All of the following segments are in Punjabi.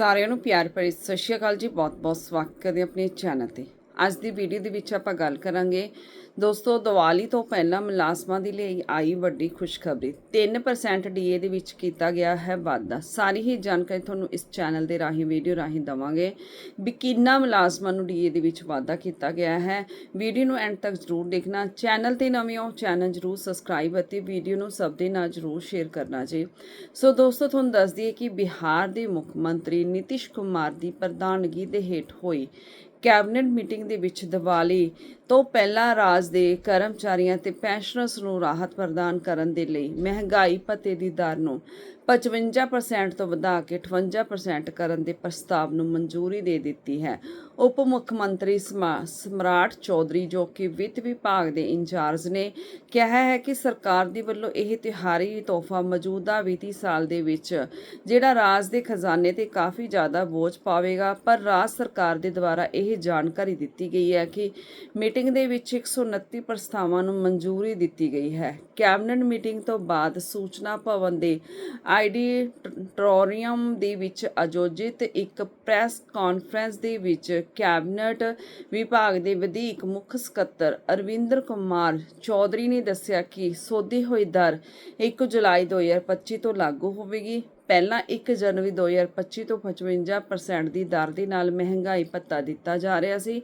ਸਾਰਿਆਂ ਨੂੰ ਪਿਆਰ ਭਰੀ ਸਤਿ ਸ਼੍ਰੀ ਅਕਾਲ ਜੀ। ਬਹੁਤ-ਬਹੁਤ ਸਵਾਗਤ ਕਰਦੇ ਆਪਣੇ ਚੈਨਲ ਤੇ। ਅੱਜ ਦੀ ਵੀਡੀਓ ਦੇ ਵਿੱਚ ਆਪਾਂ ਗੱਲ ਕਰਾਂਗੇ। ਦੋਸਤੋ, ਦੀਵਾਲੀ ਤੋਂ ਪਹਿਲਾਂ ਮੁਲਾਜ਼ਮਾਂ ਦੇ ਲਈ ਆਈ ਵੱਡੀ ਖੁਸ਼ਖਬਰੀ। 3% ਡੀਏ ਦੇ ਵਿੱਚ ਕੀਤਾ ਗਿਆ ਹੈ ਵਾਧਾ। ਸਾਰੀ ਹੀ ਜਾਣਕਾਰੀ ਤੁਹਾਨੂੰ ਇਸ ਚੈਨਲ ਦੇ ਰਾਹੀਂ ਵੀਡੀਓ ਰਾਹੀਂ ਦਵਾਂਗੇ ਵੀ ਕਿੰਨਾ ਮੁਲਾਜ਼ਮਾਂ ਨੂੰ ਡੀਏ ਦੇ ਵਿੱਚ ਵਾਧਾ ਕੀਤਾ ਗਿਆ ਹੈ। ਵੀਡੀਓ ਨੂੰ ਐਂਡ ਤੱਕ ਜ਼ਰੂਰ ਦੇਖਣਾ। ਚੈਨਲ ਤੇ ਨਵੇਂ ਹੋ ਚੈਨਲ ਜ਼ਰੂਰ ਸਬਸਕ੍ਰਾਈਬ ਅਤੇ ਵੀਡੀਓ ਨੂੰ ਸਭ ਦੇ ਨਾਲ ਜ਼ਰੂਰ ਸ਼ੇਅਰ ਕਰਨਾ ਜੀ। ਸੋ ਦੋਸਤੋ, ਤੁਹਾਨੂੰ ਦੱਸ ਦਈਏ ਕਿ ਬਿਹਾਰ ਦੇ ਮੁੱਖ ਮੰਤਰੀ ਨਿਤਿਸ਼ ਕੁਮਾਰ ਦੀ ਪ੍ਰਧਾਨਗੀ ਦੇ ਹੇਠ ਹੋਈ ਕੈਬਨਿਟ ਮੀਟਿੰਗ ਦੇ ਵਿੱਚ ਦੀਵਾਲੀ ਤੋਂ ਪਹਿਲਾਂ ਰਾਜ ਦੇ ਕਰਮਚਾਰੀਆਂ ਤੇ ਪੈਨਸ਼ਨਰਸ ਨੂੰ ਰਾਹਤ ਪ੍ਰਦਾਨ ਕਰਨ ਦੇ ਲਈ ਮਹਿੰਗਾਈ ਭੱਤੇ ਦੀ ਦਰ ਨੂੰ 55% ਤੋਂ ਵਧਾ ਕੇ 58% ਕਰਨ ਦੇ ਪ੍ਰਸਤਾਵ ਨੂੰ ਮਨਜ਼ੂਰੀ ਦੇ ਦਿੱਤੀ ਹੈ। ਉਪ ਮੁੱਖ ਮੰਤਰੀ ਸਮਾ- ਸਮਰਾਟ ਚੌਧਰੀ ਜੋ ਕਿ ਵਿੱਤ ਵਿਭਾਗ ਦੇ ਇੰਚਾਰਜ ਨੇ ਕਿਹਾ ਹੈ ਕਿ ਸਰਕਾਰ ਦੀ ਵੱਲੋਂ ਇਹ ਤਿਹਾਰੀ ਤੋਹਫਾ ਮੌਜੂਦਾ ਵਿੱਤੀ ਸਾਲ ਦੇ ਵਿੱਚ ਜਿਹੜਾ ਰਾਜ ਦੇ ਖਜ਼ਾਨੇ ਤੇ ਕਾਫੀ ਜ਼ਿਆਦਾ ਬੋਝ ਪਾਵੇਗਾ, ਪਰ ਰਾਜ ਸਰਕਾਰ ਦੇ ਦੁਆਰਾ ਇਹ ਜਾਣਕਾਰੀ ਦਿੱਤੀ ਗਈ ਹੈ ਕਿ ਮੀਟਿੰਗ ਦੇ ਵਿੱਚ 129 ਪ੍ਰਸਤਾਵਾਂ ਨੂੰ ਮਨਜ਼ੂਰੀ ਦਿੱਤੀ ਗਈ ਹੈ। ਕੈਬਨਿਟ ਮੀਟਿੰਗ ਤੋਂ ਬਾਅਦ ਸੂਚਨਾ ਭਵਨ ਦੇ ਆਈਡੀਟੋਰੀਅਮ ਦੇ ਵਿੱਚ ਆਯੋਜਿਤ ਇੱਕ ਪ੍ਰੈਸ ਕਾਨਫਰੰਸ ਦੇ ਵਿੱਚ ਕੈਬਨਿਟ ਵਿਭਾਗ ਦੇ ਵਧੀਕ ਮੁੱਖ ਸਕੱਤਰ ਅਰਵਿੰਦਰ ਕੁਮਾਰ ਚੌਧਰੀ ਨੇ ਦੱਸਿਆ ਕਿ ਸੋਧੀ ਹੋਈ ਦਰ 1 ਜੁਲਾਈ 2025 ਤੋਂ ਲਾਗੂ ਹੋਵੇਗੀ। ਪਹਿਲਾਂ 1 ਜਨਵਰੀ 2025 ਤੋਂ 55% ਦੀ ਦਰ ਦੇ ਨਾਲ ਮਹਿੰਗਾਈ ਭੱਤਾ ਦਿੱਤਾ ਜਾ ਰਿਹਾ ਸੀ।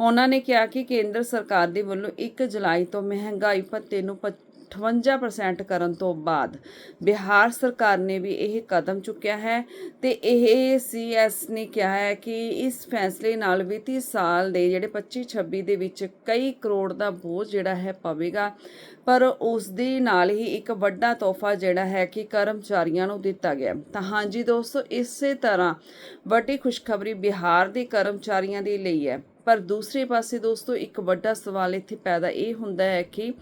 ਉਹਨਾਂ ਨੇ ਕਿਹਾ ਕਿ ਕੇਂਦਰ ਸਰਕਾਰ ਦੇ ਵੱਲੋਂ 1 ਜੁਲਾਈ ਤੋਂ ਮਹਿੰਗਾਈ ਭੱਤੇ ਨੂੰ 58% ਕਰਨ ਤੋਂ ਬਾਅਦ ਬਿਹਾਰ ਸਰਕਾਰ ਨੇ ਵੀ ਇਹ ਕਦਮ ਚੁੱਕਿਆ ਹੈ ਤੇ ਇਹ ਸੀਐਸ ਨੇ ਕਿਹਾ ਹੈ ਕਿ ਇਸ ਫੈਸਲੇ ਨਾਲ ਵਿੱਤੀ ਸਾਲ ਦੇ ਜਿਹੜੇ 25-26 ਦੇ ਵਿੱਚ ਕਈ ਕਰੋੜ ਦਾ ਬੋਝ ਜਿਹੜਾ ਹੈ ਪਵੇਗਾ, ਪਰ ਉਸ ਦੇ ਨਾਲ ਹੀ ਇੱਕ ਵੱਡਾ ਤੋਹਫਾ ਜਿਹੜਾ ਹੈ ਕਿ ਕਰਮਚਾਰੀਆਂ ਨੂੰ ਦਿੱਤਾ ਗਿਆ। ਤਾਂ ਹਾਂਜੀ ਦੋਸਤੋ, ਇਸੇ ਤਰ੍ਹਾਂ ਵੱਡੀ ਖੁਸ਼ਖਬਰੀ ਬਿਹਾਰ ਦੇ ਕਰਮਚਾਰੀਆਂ ਦੇ ਲਈ ਹੈ। ਪਰ ਦੂਸਰੇ ਪਾਸੇ ਦੋਸਤੋ, ਇੱਕ ਵੱਡਾ ਸਵਾਲ ਇੱਥੇ ਪੈਦਾ ਇਹ ਹੁੰਦਾ ਹੈ ਕਿ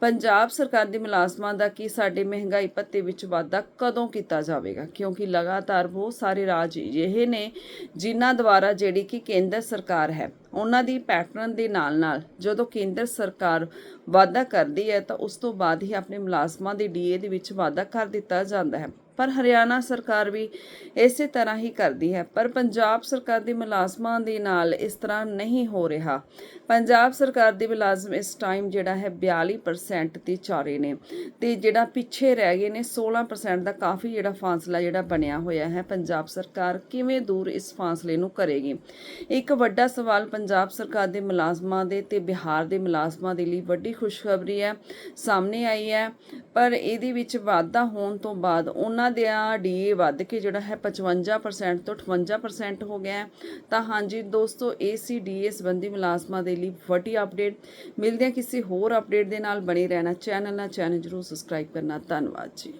ਪੰਜਾਬ ਸਰਕਾਰ ਦੇ ਮੁਲਾਜ਼ਮਾਂ ਦਾ ਕੀ ਸਾਡੇ ਮਹਿੰਗਾਈ ਭੱਤੇ ਵਿੱਚ ਵਾਧਾ ਕਦੋਂ ਕੀਤਾ ਜਾਵੇਗਾ? ਕਿਉਂਕਿ ਲਗਾਤਾਰ ਬਹੁਤ ਸਾਰੇ ਰਾਜ ਅਜਿਹੇ ਨੇ ਜਿਨ੍ਹਾਂ ਦੁਆਰਾ ਜਿਹੜੀ ਕਿ ਕੇਂਦਰ ਸਰਕਾਰ ਹੈ, ਉਹਨਾਂ ਦੀ ਪੈਟਰਨ ਦੇ ਨਾਲ ਨਾਲ ਜਦੋਂ ਕੇਂਦਰ ਸਰਕਾਰ ਵਾਧਾ ਕਰਦੀ ਹੈ ਤਾਂ ਉਸ ਤੋਂ ਬਾਅਦ ਹੀ ਆਪਣੇ ਮੁਲਾਜ਼ਮਾਂ ਦੇ ਡੀਏ ਦੇ ਵਿੱਚ ਵਾਧਾ ਕਰ ਦਿੱਤਾ ਜਾਂਦਾ ਹੈ। ਪਰ ਹਰਿਆਣਾ ਸਰਕਾਰ ਵੀ ਇਸੇ ਤਰ੍ਹਾਂ ਹੀ ਕਰਦੀ ਹੈ। ਪਰ ਪੰਜਾਬ ਸਰਕਾਰ ਦੇ ਮੁਲਾਜ਼ਮਾਂ ਦੇ ਨਾਲ ਇਸ ਤਰ੍ਹਾਂ ਨਹੀਂ ਹੋ ਰਿਹਾ। ਪੰਜਾਬ ਸਰਕਾਰ ਦੇ ਮੁਲਾਜ਼ਮ ਇਸ ਟਾਈਮ ਜਿਹੜਾ ਹੈ 42% ਤੇ ਚਾਰੇ ਨੇ ਤੇ ਜਿਹੜਾ ਪਿੱਛੇ ਰਹਿ ਗਏ ਨੇ 16% ਦਾ ਕਾਫੀ ਜਿਹੜਾ ਫਾਸਲਾ ਜਿਹੜਾ ਬਣਿਆ ਹੋਇਆ ਹੈ। ਪੰਜਾਬ ਸਰਕਾਰ ਕਿਵੇਂ ਦੂਰ ਇਸ ਫਾਸਲੇ ਨੂੰ ਕਰੇਗੀ? ਇੱਕ ਵੱਡਾ ਸਵਾਲ ਪੰਜਾਬ ਸਰਕਾਰ ਦੇ ਮੁਲਾਜ਼ਮਾਂ ਦੇ ਤੇ ਬਿਹਾਰ ਦੇ ਮੁਲਾਜ਼ਮਾਂ ਦੇ ਲਈ ਵੱਡੀ ਖੁਸ਼ਖਬਰੀ ਹੈ। ਸਾਹਮਣੇ ਆਈ ਹੈ। ਪਰ ਇਹਦੇ ਵਿੱਚ ਵਾਧਾ ਹੋਣ ਤੋਂ ਬਾਅਦ ਉਹਨਾਂ ਦੇ ਡੀਏ ਵੱਧ ਕੇ ਜਿਹੜਾ ਹੈ 55% ਤੋਂ 58% ਹੋ ਗਿਆ ਤਾਂ ਹਾਂਜੀ ਦੋਸਤੋ ਏਸੀ ਡੀਏ ਸੰਬੰਧੀ ਮੁਲਾਜ਼ਮਾਂ ਦੇ ਲਈ ਵੱਡੀ ਅਪਡੇਟ ਮਿਲਦੇ ਹਾਂ ਕਿਸੇ ਹੋਰ ਅਪਡੇਟ ਦੇ ਨਾਲ। ਬਣੇ ਰਹਿਣਾ ਚੈਨਲ ਨਾਲ। ਚੈਨਲ ਜਰੂਰ ਸਬਸਕ੍ਰਾਈਬ ਕਰਨਾ। ਧੰਨਵਾਦ ਜੀ।